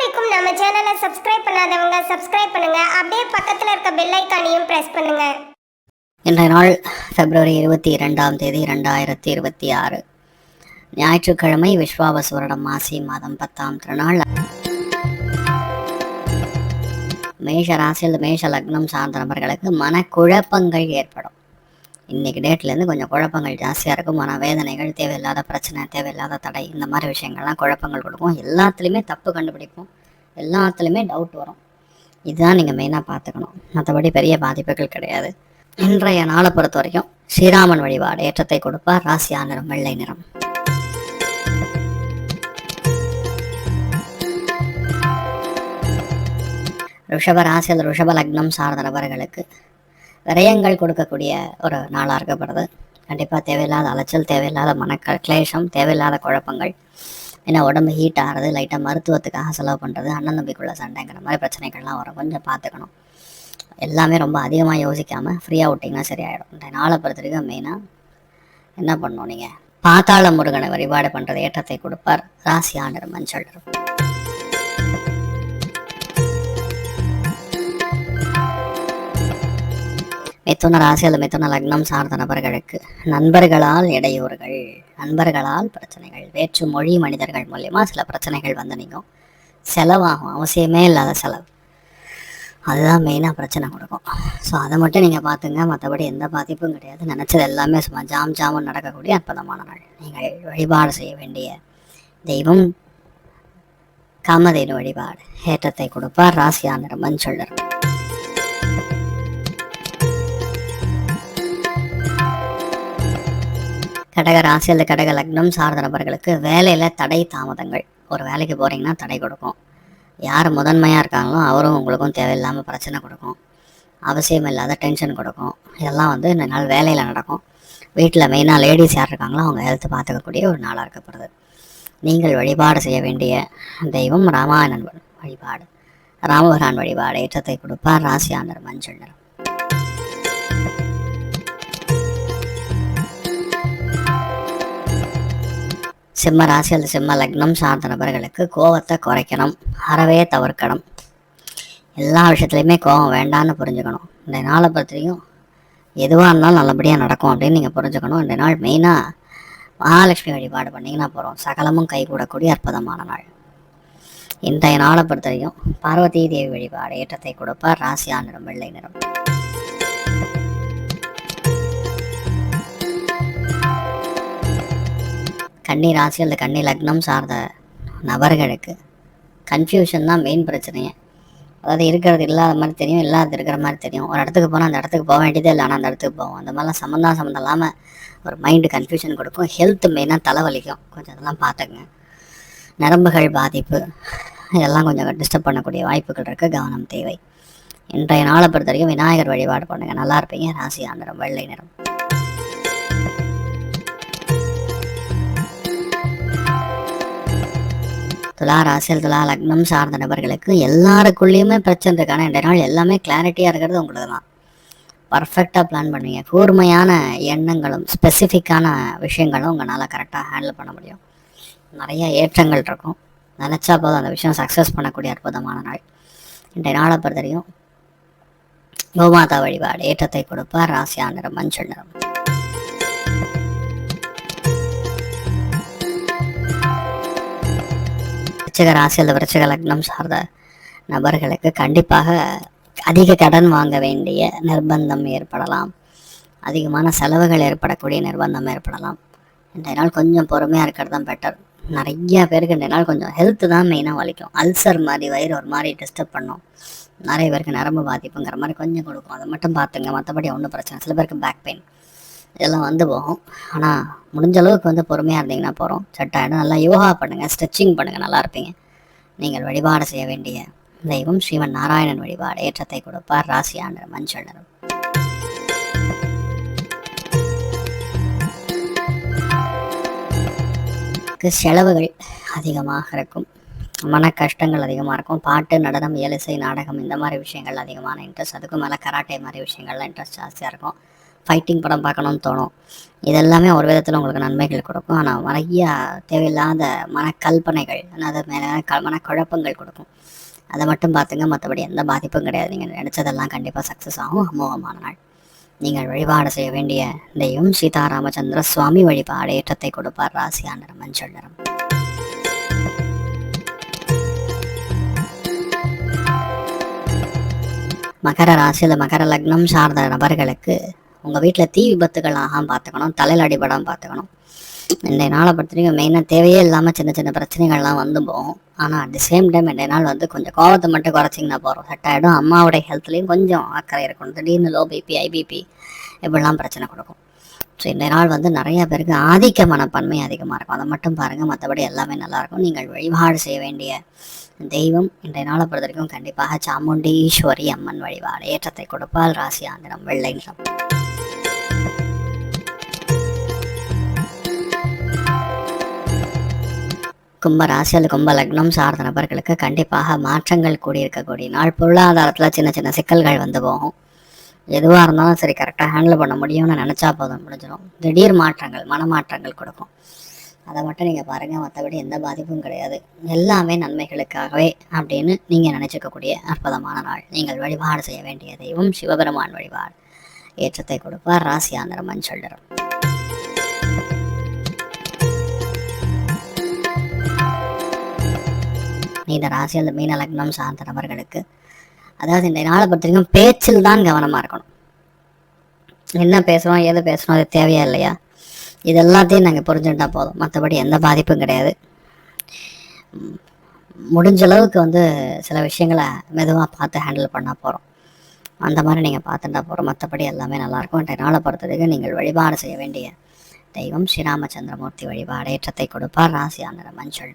நம்ம சேனலை சப்ஸ்கிரைப் பண்ணாதவங்க சப்ஸ்கிரைப் பண்ணுங்க. அப்படியே பக்கத்தில் இருக்க பெல் ஐக்கானையும் பிரஸ் பண்ணுங்க. இன்றைய நாள் பிப்ரவரி இருபத்தி இரண்டாம் தேதி ரெண்டாயிரத்தி இருபத்தி ஆறு. ஞாயிற்றுக்கிழமை விஸ்வாவசு வருடம் மாசி மாதம் பத்தாம் திருநாள். மேஷ ராசியில் மேஷ லக்னம் சார்ந்த நபர்களுக்கு மனக்குழப்பங்கள் ஏற்படும். இன்றைக்கி டேட்லேருந்து கொஞ்சம் குழப்பங்கள் ஜாஸ்தியாக இருக்கும். மன வேதனைகள் தேவையில்லாத பிரச்சனை தேவையில்லாத தடை இந்த மாதிரி விஷயங்கள்லாம் குழப்பங்கள் கொடுக்கும். எல்லாத்துலேயுமே தப்பு கண்டுபிடிப்போம். எல்லாத்துலேயுமே டவுட் வரும். இதுதான் நீங்கள் மெயினாக பார்த்துக்கணும். மற்றபடி பெரிய பாதிப்புகள் கிடையாது. இன்றைய நாளை பொறுத்த வரைக்கும் ஸ்ரீராமன் வழிபாடு ஏற்றத்தை கொடுப்பார். ராசியா நிறம் வெள்ளை நிறம். ரிஷப ராசியில் ரிஷப லக்னம் சார்ந்த நபர்களுக்கு விரயங்கள் கொடுக்கக்கூடிய ஒரு நாளாக இருக்கப்படுது கண்டிப்பாக தேவையில்லாத அலைச்சல் தேவையில்லாத மன கிளேஷம் தேவையில்லாத குழப்பங்கள். ஏன்னா உடம்பு ஹீட் ஆகிறது லைட்டாக மருத்துவத்துக்காக செலவு பண்ணுறது அண்ணன் தம்பிக்குள்ள சண்டைங்கிற மாதிரி பிரச்சனைகள்லாம் வரும். கொஞ்சம் பார்த்துக்கணும். எல்லாமே ரொம்ப அதிகமாக யோசிக்காமல் ஃப்ரீயாக விட்டிங்கன்னா சரியாயிடும். இந்த நாளை பொறுத்த வரைக்கும் மெயினாக என்ன பண்ணணும் நீங்கள் பாத்தாள முருகனை வழிபாடு பண்ணுறது ஏற்றத்தை கொடுப்பார். ராசி ஆண்டர் மஞ்சள் மிதுன ராசி அல்லது மிதுன லக்னம் சார்ந்த நபர்களுக்கு நண்பர்களால் இடையூறுகள் நண்பர்களால் பிரச்சனைகள் வேற்று மொழி மனிதர்கள் மூலயமா சில பிரச்சனைகள் வந்து நீங்கள் செலவாகும் அவசியமே இல்லாத செலவு. அதுதான் மெயினாக பிரச்சனை கொடுக்கும். ஸோ அதை மட்டும் நீங்கள் பார்த்துங்க. மற்றபடி எந்த பாதிப்பும் கிடையாது. நினச்சது எல்லாமே சும்மா ஜாம் ஜாமும் நடக்கக்கூடிய அற்புதமான நாள். நீங்கள் வழிபாடு செய்ய வேண்டிய தெய்வம் காமதேனு வழிபாடு. ஏற்றத்தை கொடுப்பார். ராசியானர் மஞ்சள் நிறம். கடக ராசி அல்லது கடக லக்னம் சார்ந்த நபர்களுக்கு வேலையில் தடை தாமதங்கள். ஒரு வேலைக்கு போகிறீங்கன்னா தடை கொடுக்கும். யார் முதன்மையாக இருக்காங்களோ அவரும் உங்களுக்கும் தேவையில்லாமல் பிரச்சனை கொடுக்கும். அவசியம் இல்லாத டென்ஷன் கொடுக்கும். இதெல்லாம் வந்து இந்த நாள் வேலையில் நடக்கும். வீட்டில் மெயினாக லேடிஸ் யார் இருக்காங்களோ அவங்க ஹெல்த் பார்த்துக்கக்கூடிய ஒரு நாளாக இருக்கப்படுது. நீங்கள் வழிபாடு செய்ய வேண்டிய தெய்வம் ராமாயணன் வழிபாடு. ராமபுரான் வழிபாடு ஏற்றத்தை கொடுப்பார் ராசியானர் மஞ்சள் நிறம். சிம்ம ராசி அல்லது சிம்ம லக்னம் சார்ந்த நபர்களுக்கு கோவத்தை குறைக்கணும். அறவே தவிர்க்கணும். எல்லா விஷயத்துலையுமே கோவம் வேண்டான்னு புரிஞ்சுக்கணும். இந்த நாளை பற்றியும் எதுவாக இருந்தாலும் நல்லபடியாக நடக்கும் அப்படின்னு நீங்கள் புரிஞ்சுக்கணும். இந்த நாள் மெயினாக மகாலட்சுமி வழிபாடு பண்ணிங்கன்னா போகிறோம் சகலமும் கைகூடக்கூடிய அற்புதமான நாள். இன்றைய நாளை பொறுத்தவரையும் பார்வதி தேவி வழிபாடு ஏற்றத்தை கொடுப்பார். ராசியா நிறம் வெள்ளை நிறம். கன்னி ராசி அல்லது கன்னி லக்னம் சார்ந்த நபர்களுக்கு கன்ஃபியூஷன் தான் மெயின் பிரச்சனையே. அதாவது இருக்கிறது இல்லாத மாதிரி தெரியும் இல்லாத இருக்கிற மாதிரி தெரியும். ஒரு இடத்துக்கு போனால் அந்த இடத்துக்கு போக வேண்டியதே இல்லை ஆனால் அந்த இடத்துக்கு போவோம். அந்த மாதிரிலாம் சம்மந்தம் சம்மந்தம் இல்லாமல் ஒரு மைண்டு கன்ஃபியூஷன் கொடுக்கும். ஹெல்த் மெயினாக தலைவலிக்கும். கொஞ்சம் அதெல்லாம் பார்த்துக்குங்க. நரம்புகள் பாதிப்பு இதெல்லாம் கொஞ்சம் டிஸ்டர்ப் பண்ணக்கூடிய வாய்ப்புகள் இருக்குது கவனம் தேவை. இன்றைய நாளை பொறுத்த வரைக்கும் விநாயகர் வழிபாடு பண்ணுங்கள் நல்லா இருப்பீங்க. ராசி ஆண்டரம் வெள்ளை நிறம். துலா ராசியல் துலா லக்னம் சார்ந்த நபர்களுக்கு எல்லாருக்குள்ளேயுமே பிரச்சனை இருக்கான இந்த நாள் எல்லாமே கிளாரிட்டியாக இருக்கிறது உங்களுக்கு தான் பர்ஃபெக்டாக பிளான் பண்ணுவீங்க. கூர்மையான எண்ணங்களும் ஸ்பெசிஃபிக்கான விஷயங்களும் உங்களால் கரெக்டாக ஹேண்டில் பண்ண முடியும். நிறைய ஏற்றங்கள் இருக்கும். நினச்சா போதும் அந்த விஷயம் சக்ஸஸ் பண்ணக்கூடிய அற்புதமான நாள். இன்றைய நாளை பொறுத்தவரையும் கோமாதா வழிபாடு ஏற்றத்தை கொடுப்பார். ராசியா நிறம் மஞ்சள் நிறம். விருச்சிக ராசி அல்லது விருச்சிக லக்னம் சார்ந்த நபர்களுக்கு கண்டிப்பாக அதிக கடன் வாங்க வேண்டிய நிர்பந்தம் ஏற்படலாம். அதிகமான செலவுகள் ஏற்படக்கூடிய நிர்பந்தம் ஏற்படலாம். இன்றைய நாள் கொஞ்சம் பொறுமையாக இருக்கிறது தான் பெட்டர் நிறைய பேருக்கு இன்றைய நாள் கொஞ்சம் ஹெல்த்து தான் மெயினாக வலிக்கும். அல்சர் மாதிரி வயிறு ஒரு மாதிரி டிஸ்டர்ப் பண்ணும். நிறைய பேருக்கு நரம்பு பாதிப்புங்கிற மாதிரி கொஞ்சம் கொடுக்கும். அதை மட்டும் பார்த்துங்க. மற்றபடி ஒன்றும் பிரச்சனை சில பேருக்கு பேக் பெயின் இதெல்லாம் வந்து போகும். ஆனால் முடிஞ்ச அளவுக்கு வந்து பொறுமையாக இருந்தீங்கன்னா போகிறோம் செட் நல்லா யோகா பண்ணுங்கள் ஸ்ட்ரெச்சிங் பண்ணுங்கள் நல்லா இருப்பீங்க. நீங்கள் வழிபாடு செய்ய வேண்டிய தெய்வம் ஸ்ரீமன் நாராயணன் வழிபாடு. ஏற்றத்தை கொடுப்பார் ராசியாண்டர் மஞ்சள் நிறம். செலவுகள் அதிகமாக இருக்கும். மன கஷ்டங்கள் அதிகமாக இருக்கும். பாட்டு நடனம் இயலிசை நாடகம் இந்த மாதிரி விஷயங்கள் அதிகமான இன்ட்ரெஸ்ட் அதுக்கும் மேலே கராட்டே மாதிரி விஷயங்கள்லாம் இன்ட்ரெஸ்ட் ஜாஸ்தியாக இருக்கும். ஃபைட்டிங் படம் பார்க்கணும்னு தோணும். இதெல்லாமே ஒரு விதத்தில் உங்களுக்கு நன்மைகள் கொடுக்கும். ஆனால் நிறைய தேவையில்லாத மனக்கல்பனைகள் அது மேலே க மனக்குழப்பங்கள் கொடுக்கும். அதை மட்டும் பார்த்துங்க. மற்றபடி எந்த பாதிப்பும் கிடையாது. நீங்கள் நினச்சதெல்லாம் கண்டிப்பாக சக்ஸஸ் ஆகும். அமோகமான நாள். நீங்கள் வழிபாடு செய்ய வேண்டிய தெய்வம் சீதாராமச்சந்திர சுவாமி வழிபாடு ஏற்றத்தை கொடுப்பார் ராசியா நிறம் மஞ்சள் நிறம். மகர ராசியில் மகர லக்னம் சார்ந்த நபர்களுக்கு உங்கள் வீட்டில் தீ விபத்துகள் ஆகாம பார்த்துக்கணும் தலையில் அடிபடாமல் பார்த்துக்கணும். இன்றைய நாளை பொறுத்தவரைக்கும் மெயினாக தேவையே இல்லாமல் சின்ன சின்ன பிரச்சனைகள்லாம் வந்து போகும். ஆனால் அட் தி சேம் டைம் இன்றைய நாள் வந்து கொஞ்சம் கோவத்தை மட்டும் குறைச்சிங்கன்னா போகிறோம் செட் ஆகிடும் அம்மாவுடைய ஹெல்த்லேயும் கொஞ்சம் அக்கறை இருக்கணும். திடீர்னு லோ பிபி ஐபிபி இப்படிலாம் பிரச்சனை கொடுக்கும். ஸோ இந்த நாள் வந்து நிறைய பேருக்கு ஆதிக்க மனப்பான்மை அதிகமாக இருக்கும். அதை மட்டும் பாருங்கள் மற்றபடி எல்லாமே நல்லாயிருக்கும் நீங்கள் வழிபாடு செய்ய வேண்டிய தெய்வம் இன்றைய நாளை பொறுத்த வரைக்கும் கண்டிப்பாக சாமுண்டி ஈஸ்வரி அம்மன் வழிபாடு. ஏற்றத்தை கொடுப்பால் ராசி ஆந்திரம் வெள்ளை நிறம். கும்ப ராசி அல்லது கும்ப லக்னம் சார்ந்த நபர்களுக்கு கண்டிப்பாக மாற்றங்கள் கூடியிருக்கக்கூடிய நாள். பொருளாதாரத்தில் சின்ன சின்ன சிக்கல்கள் வந்து போகும். எதுவாக இருந்தாலும் சரி கரெக்டாக ஹேண்டில் பண்ண முடியும்னு நினச்சா போதும் முடிஞ்சிடும் திடீர் மாற்றங்கள் மனமாற்றங்கள் கொடுக்கும். அதை மட்டும் நீங்கள் பாருங்கள் மற்றபடி எந்த பாதிப்பும் கிடையாது. எல்லாமே நன்மைகளுக்காகவே அப்படின்னு நீங்கள் நினச்சிக்கக்கூடிய அற்புதமான நாள். நீங்கள் வழிபாடு செய்ய வேண்டிய தெய்வம் சிவபெருமான் வழிபாடு ஏற்றத்தை கொடுப்பார். ராசியாந்திரம் மஞ்சள் நிறம். மீன ராசி அல்லது மீன லக்னம் சார்ந்த நபர்களுக்கு அதாவது இந்த நாளை பொறுத்தவரைக்கும் பேச்சில் தான் கவனமாக இருக்கணும். என்ன பேசுகிறோம் ஏது பேசுகிறோம் அது தேவையா இல்லையா? இது எல்லாத்தையும் நாங்கள் புரிஞ்சுட்டா போதும். மற்றபடி எந்த பாதிப்பும் கிடையாது. முடிஞ்ச அளவுக்கு வந்து சில விஷயங்களை மெதுவாக பார்த்து ஹேண்டில் பண்ண போகிறோம் அந்த மாதிரி நீங்கள் பார்த்துட்டா போகிறோம் மற்றபடி எல்லாமே நல்லாயிருக்கும். இன்றைய நாளை பொறுத்தவரைக்கும் நீங்கள் வழிபாடு செய்ய வேண்டிய தெய்வம் ஸ்ரீராமச்சந்திரமூர்த்தி வழிபாடு ஏற்றத்தை கொடுப்பார். ராசியான மஞ்சள்